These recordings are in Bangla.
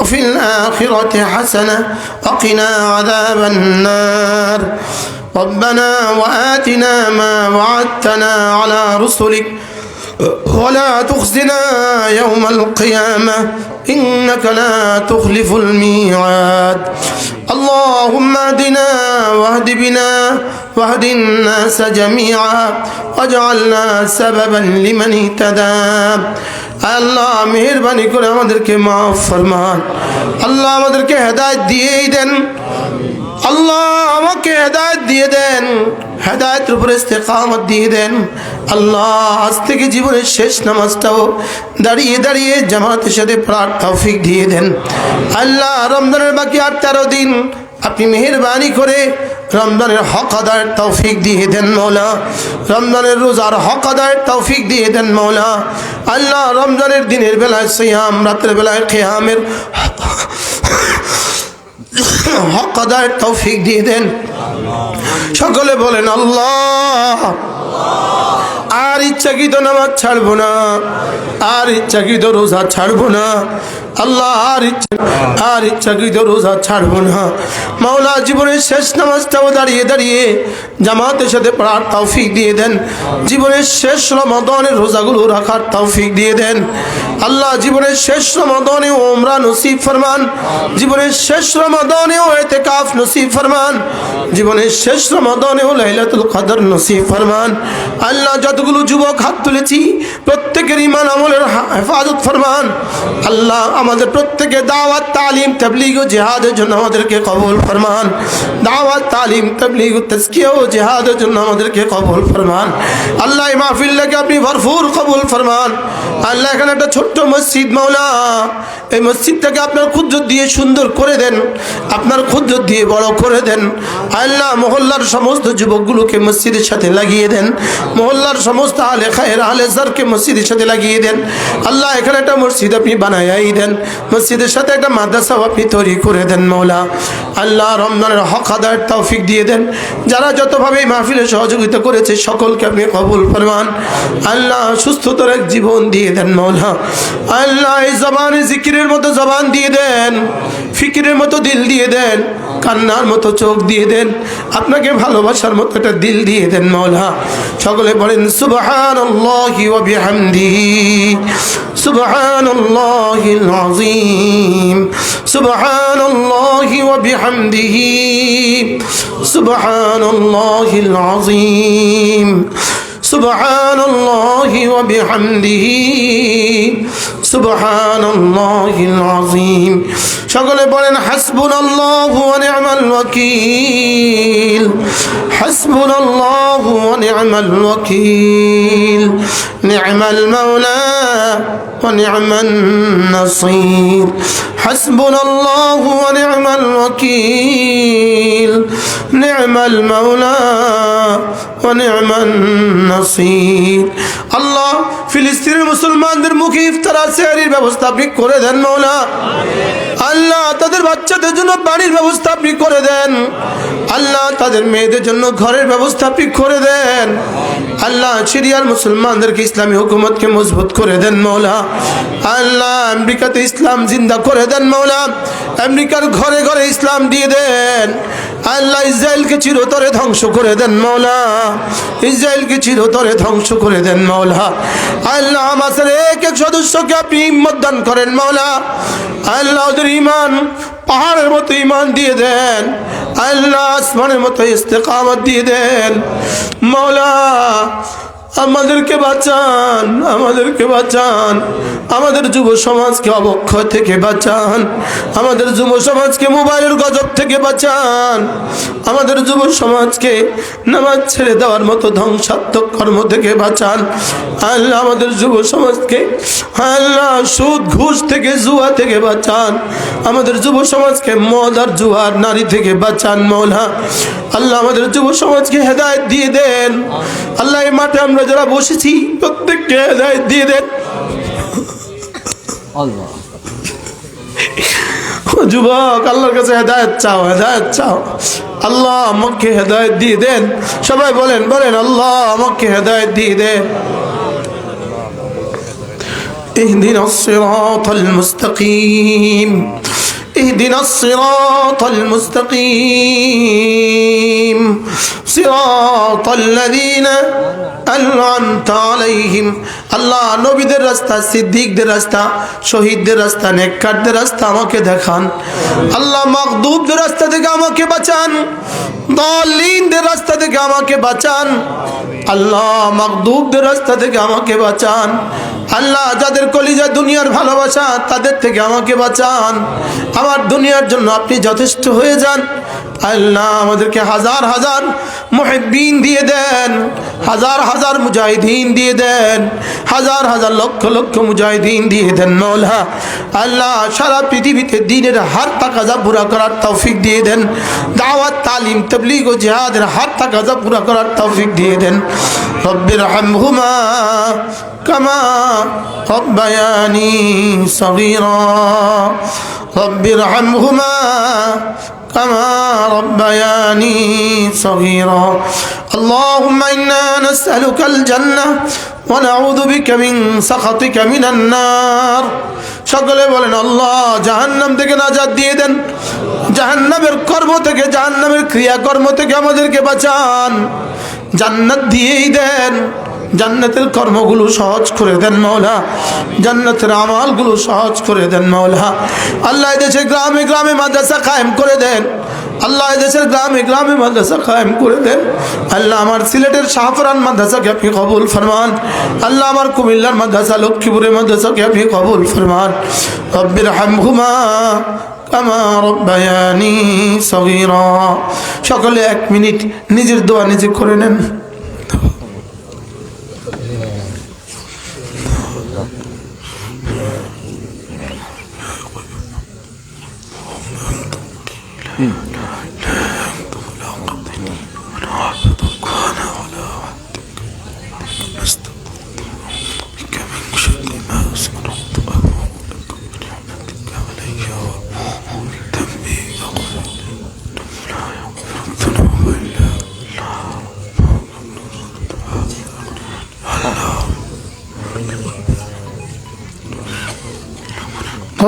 وفي الآخرة حسنة وقنا عذاب النار. ربنا وآتنا ما وعدتنا على رسلك. ولا تخزنا يوم القيامة. إنك لا تخلف الميعاد. اللهم اهدنا واهد بنا واهد الناس جميعا واجعلنا سببا لمن اهتدى. আল্লাহ মেহরবানি করে আমাদেরকে মাফ ফরমান। আল্লাহ আমাদেরকে হেদায়ত দিয়েই দেন। আল্লাহ আমাকে হেদায়ত দিয়ে দেন। হেদায়তের উপরে ইস্তেকামত দিয়ে দেন। আল্লাহ আজ থেকে জীবনের শেষ নামাজটাও দাঁড়িয়ে দাঁড়িয়ে জামাতের সাথে পড়ার তৌফিক দিয়ে দেন। আল্লাহ রমজানের বাকি আর তেরো দিন আপনি মেহরবানি করে রমজানের হক আদায়ের তৌফিক দিয়ে দেন মৌলা। রমজানের রোজার হক আদায়ের তৌফিক দিয়ে দেন মৌলা। আল্লাহ রমজানের দিনের বেলায় সিয়াম, রাতের বেলায় খেয়ামের হক আদায়ের তৌফিক দিয়ে দেন। সকলে বলেন আল্লাহ। আর ইচ্ছাকৃত নামাজ ছাড়বো না? আর ইচ্ছাকৃত রোজা ছাড়বো না? আল্লাহ, আর ইচ্ছা আর ইচ্ছাকৃত রোজা ছাড়বো না? মাওলা, জীবনের শেষ নামাজটাও দাঁড়িয়ে দাঁড়িয়ে জামাতের সাথে পড়ার তৌফিক দিয়ে দেন। জীবনের শেষ রমাদনের রোজাগুলো রাখার তৌফিক দিয়ে দেন। আল্লাহ, জীবনের শেষ রমাদনে ওমরা নসিব ফরমান। জীবনের শেষ রমাদনেও এতে কাফ নসিব ফরমান। জীবনের শেষ রমাদনেও লাইলাতুল কদর নসিব ফরমান। আল্লাহ যতগুলো যুবক হাত তুলেছি। প্রত্যেকের ইমান আমলের হেফাজত ফরমান। আল্লাহ আমাদের প্রত্যেকে দাওয়াত, তালিম, তবলিগ ও জেহাদের জন্য আমাদেরকে কবল ফরমান। দাওয়াত, তালিম, তবলিগ ও তস্কিয়া ও জেহাদের জন্য আমাদেরকে কবুল ফরমান। আল্লাহ মাহফিল্লাকে আপনি ভরপুর কবুল ফরমান। আল্লাহ এখানে একটা ছোট্ট মসজিদ, মাওলা। এই মসজিদটাকে আপনার ক্ষুদ্র দিয়ে সুন্দর করে দেন। আপনার ক্ষুদ্র দিয়ে বড় করে দেন। আল্লাহ মহল্লার সমস্ত যুবকগুলোকে মসজিদের সাথে লাগিয়ে দেন। মহল্লার সমস্ত আলে খায়ের আলে সারকে মসজিদের সাথে লাগিয়ে দেন। আল্লাহ এখানে একটা মসজিদ আপনি বানাই দেন। মসজিদের সাথে একটা মাদ্রাসাও আপনি তৈরি করে দেন, মৌলা। আল্লাহ রমজানের হক আদায়ের তৌফিক দিয়ে দেন। যারা যতভাবে এই মাহফিলে সহযোগিতা করেছে, সকলকে আপনি কবুল ফরমান। আল্লাহ সুস্থতার এক জীবন দিয়ে দেন, মৌলা। আল্লাহ এই জবানে জিকিরের মতো জবান দিয়ে দেন, ফিকিরের মতো দিল দিয়ে দেন। কান্নার মতো চোখ দিয়ে দেন আপনাকে ভালোবাসার মতো একটা দিল দিয়ে দেন মৌলা সকলে বলেন সুবহান বিহামদিহি سبحان الله العظيم سبحان الله وبحمده سبحان الله العظيم سبحان الله وبحمده سبحان الله العظيم সকলে বলেন হাসবুনাল্লাহু ওয়া নি'মাল ওয়াকিল হাসবুনাল্লাহু ওয়া নি'মাল ওয়াকিল নি'মাল মাওলা নাসির হাসবুনাল্লাহু ওয়া নি'মাল ওয়াকিল নি'মাল মাওলা ওয়া নি'মান নাসির আল্লাহ ফিলিস্তিনের মুসলমানদের মুখে ইফতার সেহরির ব্যবস্থা আপনি করে দেন, মৌলা। আল্লাহ তাদের বাচ্চাদের জন্য বাড়ির ব্যবস্থা আপনি করে দেন। আল্লাহ তাদের মেয়েদের জন্য ঘরের ব্যবস্থা আপনি করে দেন। আল্লাহ সিরিয়ার মুসলমানদেরকে ইসলামী হুকুমতকে মজবুত করে দেন মৌলা। আল্লাহ আমেরিকাতে ইসলাম জিন্দা করে দেন মৌলা। আমেরিকার ঘরে ঘরে ইসলাম দিয়ে দেন। আল্লাহ ইসরায়েলকে চিরতরে ধ্বংস করে দেন মৌলা ইসরায়েলকে চিরতরে ধ্বংস করে দেন মৌলা আল্লাহ আমাদের এক এক সদস্যকে আপনি হিম্মত দান করেন মৌলা আল্লাহ ওদের ইমান পাহাড়ের মতো ইমান দিয়ে দেন। আল্লাহ আসমানের মতো ইস্তেকামত দিয়ে দেন মৌলা আমাদেরকে বাঁচান আমাদেরকে বাঁচান। আমাদের যুব সমাজকে অবক্ষয় থেকে বাঁচান। আমাদের যুব সমাজকে মোবাইলের গজব থেকে বাঁচান। আমাদের যুব সমাজকে নামাজ ছেড়ে দেওয়ার মতো ধ্বংসাত্মক কর্ম থেকে বাঁচান। আল্লাহ আমাদের যুব সমাজকে, আল্লাহ সুদ, ঘুষ থেকে, জুয়া থেকে বাঁচান। আমাদের যুব সমাজকে মদ আর জুয়ার নারী থেকে বাঁচান, মৌলা। আল্লাহ আমাদের যুব সমাজকে হেদায়ত দিয়ে দেন। আল্লাহ এই মাঠে আমরা যারা বসেছি প্রত্যেককে হেদায়ত দিয়ে দেন আল্লাহ ও যুবক আল্লাহর কাছে হেদায়ত চাও হেদায়ত চাও আল্লাহ আমাকে হেদায়ত দিয়ে দেন সবাই বলেন বলেন আল্লাহ আমাকে হেদায়ত দিয়ে দেন اهدنا الصراط المستقيم اهدنا الصراط المستقيم صراط الذين أنعمت عليهم আল্লাহ নবীদের রাস্তা সিদ্দিকদের রাস্তা শহীদদের রাস্তা নেককারদের রাস্তা আমাকে দেখান আল্লাহ মাকদুবদের রাস্তা থেকে আমাকে বাঁচান দলিনদের রাস্তা থেকে আমাকে বাঁচান আল্লাহ মাকদুবদের রাস্তা থেকে আমাকে বাঁচান আল্লাহ যাদের কলিজা দুনিয়ার ভালোবাসা, তাদের থেকে আমাকে বাঁচান। আমার দুনিয়ার জন্য আপনি যথেষ্ট হয়ে যান। আল্লাহ আমাদেরকে হাজার হাজার মুহিব্বিন দিয়ে দেন, হাজার হাজার মুজাহিদিন দিয়ে দেন, হাজার হাজার লক্ষ লক্ষ মুজাহিদিন দিয়ে দেন মৌলা। আল্লাহ সারা পৃথিবীতে দিনের হার তাকাজা পুরা করার তৌফিক দিয়ে দেন, দাওয়াত, তালিম, তবলিগ ও জিহাদের হার তাকাজা পুরা করার তৌফিক দিয়ে দেন। রব্বির হামহুমা كما ربياني صغيرا رب ارحمهما كما ربياني صغيرا اللهم إنا نسألك الجنة ونعوذ بك من سخطك من النار সকলে বলেন আল্লাহ জাহান্নাম থেকে নাজাদ দিয়ে দেন জাহান্নামের কর্ম থেকে জাহান্নামের ক্রিয়াকর্ম থেকে আমাদেরকে বাঁচান জান্নাত দিয়েই দেন জান্নাতের কর্মগুলো সহজ করে দেন মৌলা জান্নাতের আমালগুলো সহজ করে দেন মৌলা আল্লাহ দেশে গ্রামে গ্রামে মাদ্রাসা কায়েম করে দেন। আল্লাহ দেশের গ্রামে গ্রামে মাদ্রাসা কায়েম করে দেন। আল্লাহ আমার সিলেটের শাহফরান মাদ্রাসাকে আপনি কবুল ফরমান। আল্লাহ আমার কুমিল্লার মাদ্রাসা, লক্ষ্মীপুরের মাদ্রাসাকে আপনি কবুল ফরমান। রব্বির হামহুমা কামা রব্বায়ানি সকলে এক মিনিট নিজের দোয়া নিজে করে নেন।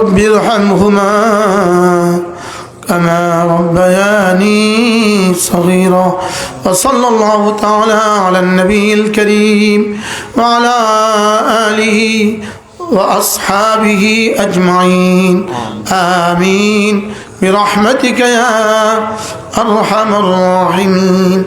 رب ارحمهما كما ربياني صغيرا وصلى الله تعالى على النبي الكريم وعلى آله وأصحابه أجمعين. آمين. برحمتك يا أرحم الراحمين.